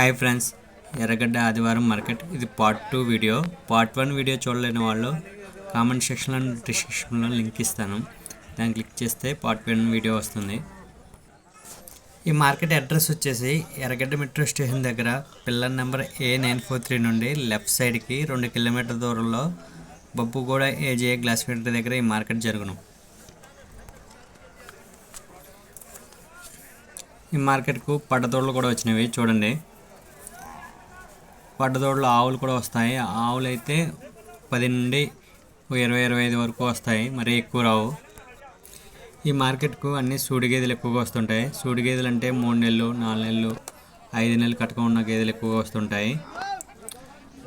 Hi friends ఎర్రగడ్డ ఆదివారం market. ఇది part two video part one video చూడలేని వాళ్ళు కామెంట్ సెక్షన్లో డిస్క్రిప్షన్లో లింక్ ఇస్తాను. దాన్ని క్లిక్ చేస్తే పార్ట్ వన్ వీడియో వస్తుంది. ఈ మార్కెట్ అడ్రస్ వచ్చేసి ఎర్రగడ్డ మెట్రో స్టేషన్ దగ్గర pillar number A nine four three నుండి లెఫ్ట్ సైడ్కి రెండు కిలోమీటర్ దూరంలో బొబ్బుగూడ ఏజే గ్లాస్ ఫ్యాక్టరీ దగ్గర ఈ మార్కెట్ జరుగును. ఈ మార్కెట్కు పడ్డతోళ్ళు కూడా వచ్చినవి. చూడండి. పడ్డదోడలో ఆవులు కూడా వస్తాయి. ఆవులు అయితే పది నుండి ఇరవై ఇరవై ఐదు వరకు వస్తాయి. మరీ ఎక్కువ రావు. ఈ మార్కెట్కు అన్ని సూడి గేదెలు ఎక్కువగా వస్తుంటాయి. సూడి గేదెలు అంటే మూడు నెలలు నాలుగు నెలలు ఐదు నెలలు కట్టుకుని ఉన్న గేదెలు ఎక్కువగా వస్తుంటాయి.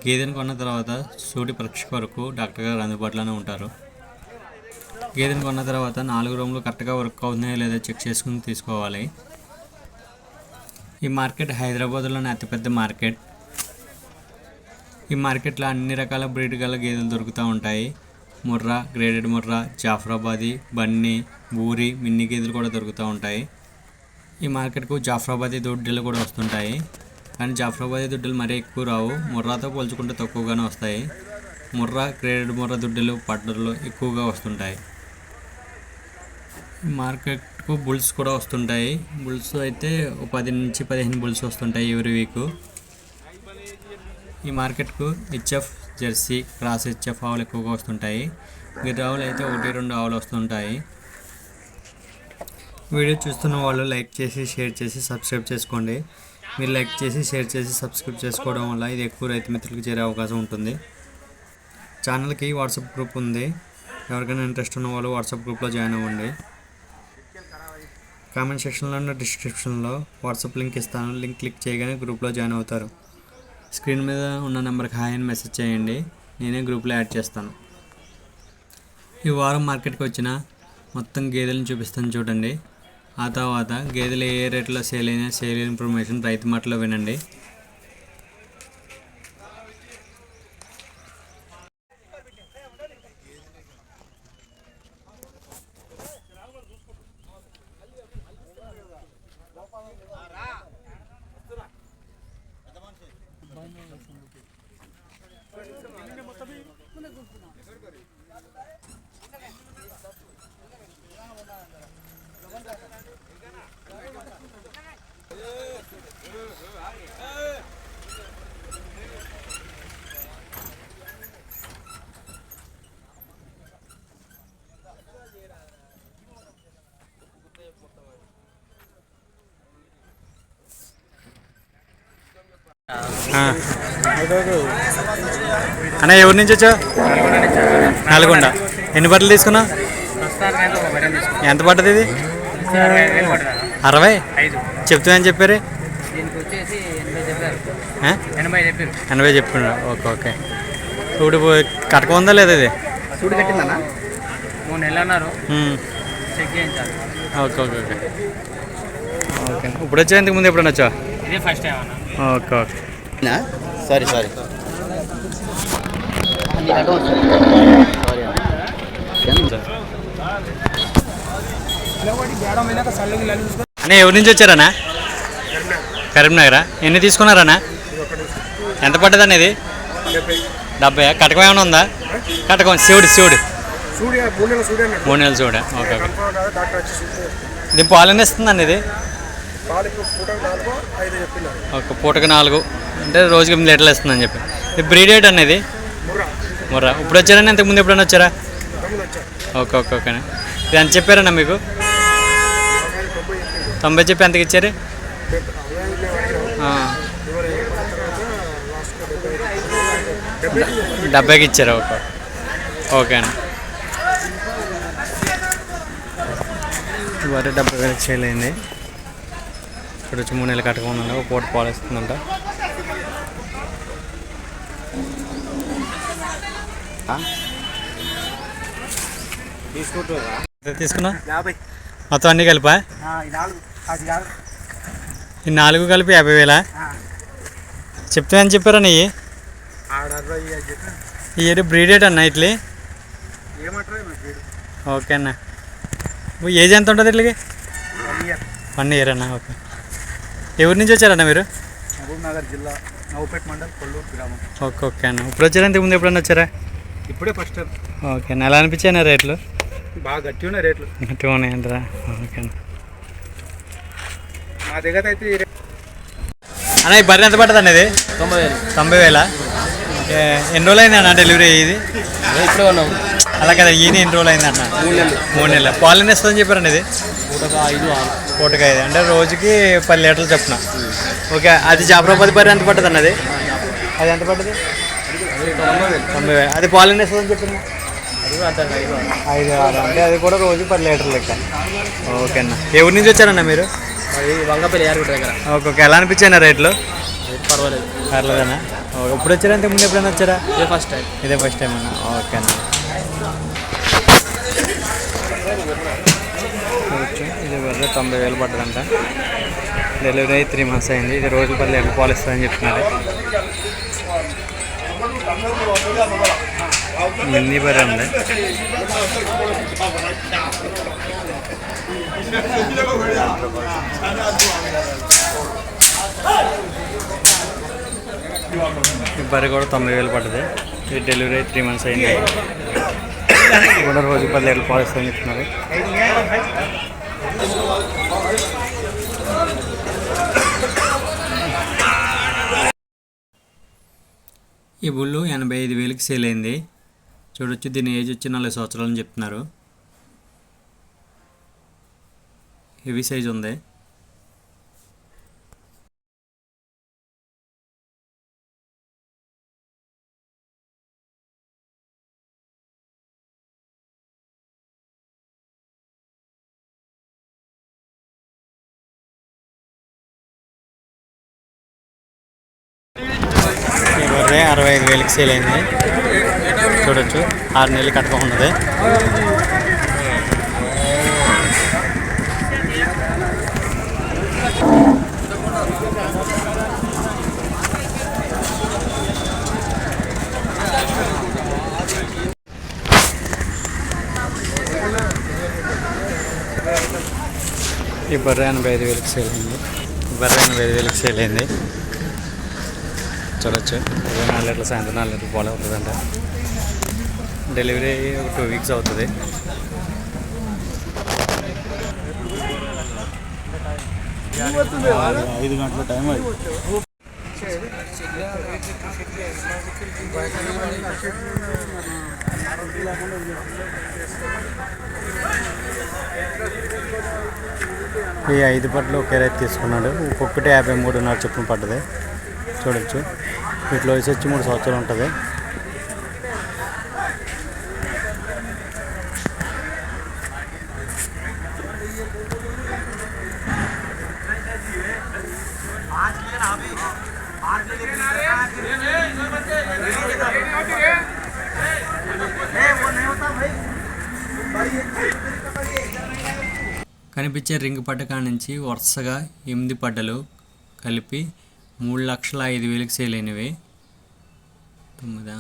గేదెను కొన్న తర్వాత సూడి పరీక్ష వరకు డాక్టర్ గారు అందుబాటులోనే ఉంటారు. గేదెను కొన్న తర్వాత నాలుగు రూమ్లు కరెక్ట్గా వర్క్ అవుతున్నాయో లేదో చెక్ చేసుకుని తీసుకోవాలి. ఈ మార్కెట్ హైదరాబాద్లోని అతిపెద్ద మార్కెట్. ఈ మార్కెట్లో అన్ని రకాల బ్రీడ్ గల గేదెలు దొరుకుతూ ఉంటాయి. ముర్రా గ్రేడెడ్ ముర్రా జాఫరాబాదీ బన్నీ బూరి మిన్ని గేదెలు కూడా దొరుకుతూ ఉంటాయి. ఈ మార్కెట్కు జాఫరాబాదీ దొడ్డలు కూడా వస్తుంటాయి. కానీ జాఫరాబాదీ దొడ్డలు మరీ ఎక్కువ రావు. ముర్రాతో పోల్చుకుంటే తక్కువగానే వస్తాయి. ముర్రా గ్రేడెడ్ ముర్రా దొడ్డలు పట్టణాలు ఎక్కువగా వస్తుంటాయి. మార్కెట్కు బుల్స్ కూడా వస్తుంటాయి. బుల్స్ అయితే పది నుంచి పదిహేను బుల్స్ వస్తుంటాయి ఎవరి వీక్. ఈ మార్కెట్కు హెచ్ఎఫ్ జెర్సీ క్రాస్ హెచ్ఎఫ్ ఆవులు ఎక్కువగా వస్తుంటాయి. గిర్ ఆవులు అయితే ఒకటి రెండు ఆవులు వస్తుంటాయి. వీడియో చూస్తున్న వాళ్ళు లైక్ చేసి షేర్ చేసి సబ్స్క్రైబ్ చేసుకోండి. మీరు లైక్ చేసి షేర్ చేసి సబ్స్క్రైబ్ చేసుకోవడం వల్ల ఇది ఎక్కువ రైతు మిత్రులకు చేరే అవకాశం ఉంటుంది. ఛానల్కి వాట్సాప్ గ్రూప్ ఉంది. ఎవరికైనా ఇంట్రెస్ట్ ఉన్న వాళ్ళు వాట్సాప్ గ్రూప్లో జాయిన్ అవ్వండి. కామెంట్ సెక్షన్లో ఉన్న డిస్క్రిప్షన్లో వాట్సాప్ లింక్ ఇస్తాను. లింక్ క్లిక్ చేయగానే గ్రూప్లో జాయిన్ అవుతారు. స్క్రీన్ మీద ఉన్న నెంబర్కి హాయ్ అని మెసేజ్ చేయండి. నేనే గ్రూప్లో యాడ్ చేస్తాను. ఈ వారం మార్కెట్కి వచ్చిన మొత్తం గేదెలను చూపిస్తాను చూడండి. ఆ తర్వాత గేదెలు ఏ రేట్లో సేల్ అయినా సేల్ ఇన్ఫర్మేషన్ రైతు మాటలో వినండి. అన్న ఎవరి నుంచి వచ్చావు? నల్గొండ. ఎన్ని బట్టలు తీసుకున్నావు ఎంత పడ్డది ఇది? అరవై? ఐదు. చెప్తామని చెప్పారు? దీనికి వచ్చేసి ఎనభై చెప్పారు. Okay okay. ఇప్పుడు కటక ఉందా లేదా ఇది? సూడు కట్టిందన్నా? మూడు నెలలు అన్నారు. ఉమ్. చెక్ చేయించాలి. Okay okay okay. ఓకే. ఇప్పుడు వచ్చా ఇంతకు ముందు ఎప్పుడైనా వచ్చా ఇదే ఫస్ట్ టైం అన్న. Okay okay. సారీ సారీ అన్న ఎవరి నుంచి వచ్చారన్నా? కరీంనగరా? ఎన్ని తీసుకున్నారన్నా? ఎంత పడ్డదన్న ఇది? డెబ్బై కటకం ఏమైనా ఉందా? కటకం శివుడు శివుడు. సూర్య మూడు నెలల చూడ ఓకే ఓకే. దీని పాలు ఎన్ని ఇస్తుందండి ఇది? పాలు ఇప్పుడు పూట నాలుగు ఐదు చెప్పినారు ఒక పూటకి నాలుగు. అంటే రోజుకి ఎనిమిది లీటర్లు ఇస్తుందని చెప్పి. ఇది బ్రీడ్ ఏట్ అనేది? ముర్రా. మొర్రా ఇప్పుడు వచ్చారని ఇంతకు ముందు ఎప్పుడైనా వచ్చారా? ఓకే ఓకే ఓకే ఇది ఎంత చెప్పారన్నా మీకు? తొంభై చెప్పి ఎంతకి ఇచ్చారు? డెబ్బైకి ఇచ్చారు ఓకే. ఓకే అండి వరి డెబ్బై వేలు సేల్ ఇప్పుడు వచ్చి మూడు నెలలు కట్టకుండా ఒక పూట పాలు తీసుకున్నా? మొత్తం అన్నీ కలిపా? ఈ నాలుగు. కలిపి యాభై వేలా? చెప్తా అని చెప్పారా నీ? ఈ ఏడు బ్రీడెడ్ అన్న ఇట్లీ? ఓకే అన్న. ఏజ్ ఎంత ఉంటుంది ఇట్లకి? One year. అన్న ఓకే. ఎవరి నుంచి వచ్చారన్న మీరు? మహబూబ్ నగర్ జిల్లా నవపేట్ మండల్ కొల్లూరు గ్రామం. ఓకే ఓకే అన్న. ఇప్పుడు వచ్చారా? ముందు ఎప్పుడన్నా వచ్చారా? ఇప్పుడే ఫస్ట్ టైం ఓకే ఎలా అనిపించాయి రేట్లు? బాగా గట్టి ఉన్నాయి రేట్లు. గట్టిగా ఉన్నాయంటారా ఓకే. అన్న మా దగ్గర అయితే అన్న ఈ బర్రె ఎంత పడుతుంది అనేది తొంభై వేలు. తొంభై వేల ఎన్ని రోజులు అయింది అన్న డెలివరీ ఇది? ఇప్పుడే ఉన్నాం అలా కదా ఈయన ఎన్ని రోజులు అయింది అన్న మూడు నెలలు. మూడు నెలలు? పాలు ఎన్ని ఇస్తుందని చెప్పారండి ఇది? పూటకు ఐదు పూటకి ఐదు. అంటే రోజుకి పది లీటర్లు చెప్తున్నా. ఓకే అది జాఫరాబాద్ బర్రె ఎంత పడుతుంది అన్నది అది ఎంత పడుతుంది తొంభై వేలు. అది పాలు ఎన్ని కూడా అంతే ఐదు ఆరు అంటే అది కూడా రోజు పది లీటర్లు లెక్క. ఓకే అన్న. ఏ ఊరి నుంచి వచ్చారన్న మీరు? వంగపల్లి దగ్గర. Okay okay. ఎలా అనిపించాయి రేట్లు? పర్వాలేదు. పర్లేదన్నా. ఓకే ఇప్పుడు వచ్చారా అంతే ముందు ఎప్పుడైనా వచ్చారా? ఇదే ఫస్ట్ టైం ఇదే ఫస్ట్ టైం అన్న. ఓకే అన్న. ఇది బర్రె తొంభై వేలు పడ్డదంట. డెలివరీ అయ్యి త్రీ మంత్స్ అయింది. ఇది రోజు పది లీటర్లు పాలు ఇస్తుందని చెప్తున్నారు. మిన్నీ బర్రె ఉంది ఈ బర్రె కూడా తొంభై వేలు పడ్డది ఇది డెలివరీ అయ్యి త్రీ మంత్స్ అయింది ఇది కూడా రోజు పది లీటర్లు పాలు ఇస్తుందని చెప్తున్నారు ఈ బుల్లు ఎనభై ఐదు వేలకి సేల్ అయింది చూడొచ్చు దీని ఏజ్ వచ్చి నలభై సంవత్సరాలు అని చెప్తున్నారు. హెవీ సైజ్ ఉంది. అరవై ఐదు వేలకి సేల్ అయింది. చూడొచ్చు. ఆరు నెలలు కట్టుకోకుండా ఈ బర్రె ఎనభై ఐదు వేలకు సేల్ అయింది. ఈ బర్రె ఎనభై ఐదు వేలకు సేల్ అయింది. చూడొచ్చు నాలుగు లీటర్ల సాయంత్రం నాలుగు లీటర్లు పాలు అవుతుందంట. డెలివరీ ఒక టూ వీక్స్ అవుతుంది. ఐదు గంటల టైం అది ఈ ఐదు పట్లు ఒకే రైతు తీసుకున్నాడు. ఒక్కొక్కటి యాభై మూడున్నర చొప్పున పడ్డది. చూడొచ్చు. వీటిలో వయసు వచ్చి మూడు సంవత్సరాలు ఉంటుంది. కనిపించే రింగ్ పట్టకా నుంచి వరుసగా ఎనిమిది పడ్డలు కలిపి మూడు లక్షల ఐదు వేలకు సేల్ అయినవి. తొమ్మిదా?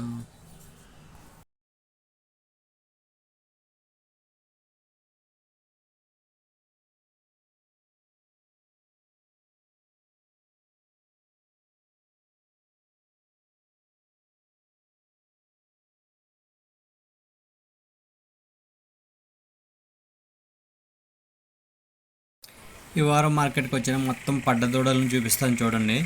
ఈ వారం మార్కెట్కి వచ్చిన మొత్తం పడ్డ దూడలను చూపిస్తాను చూడండి.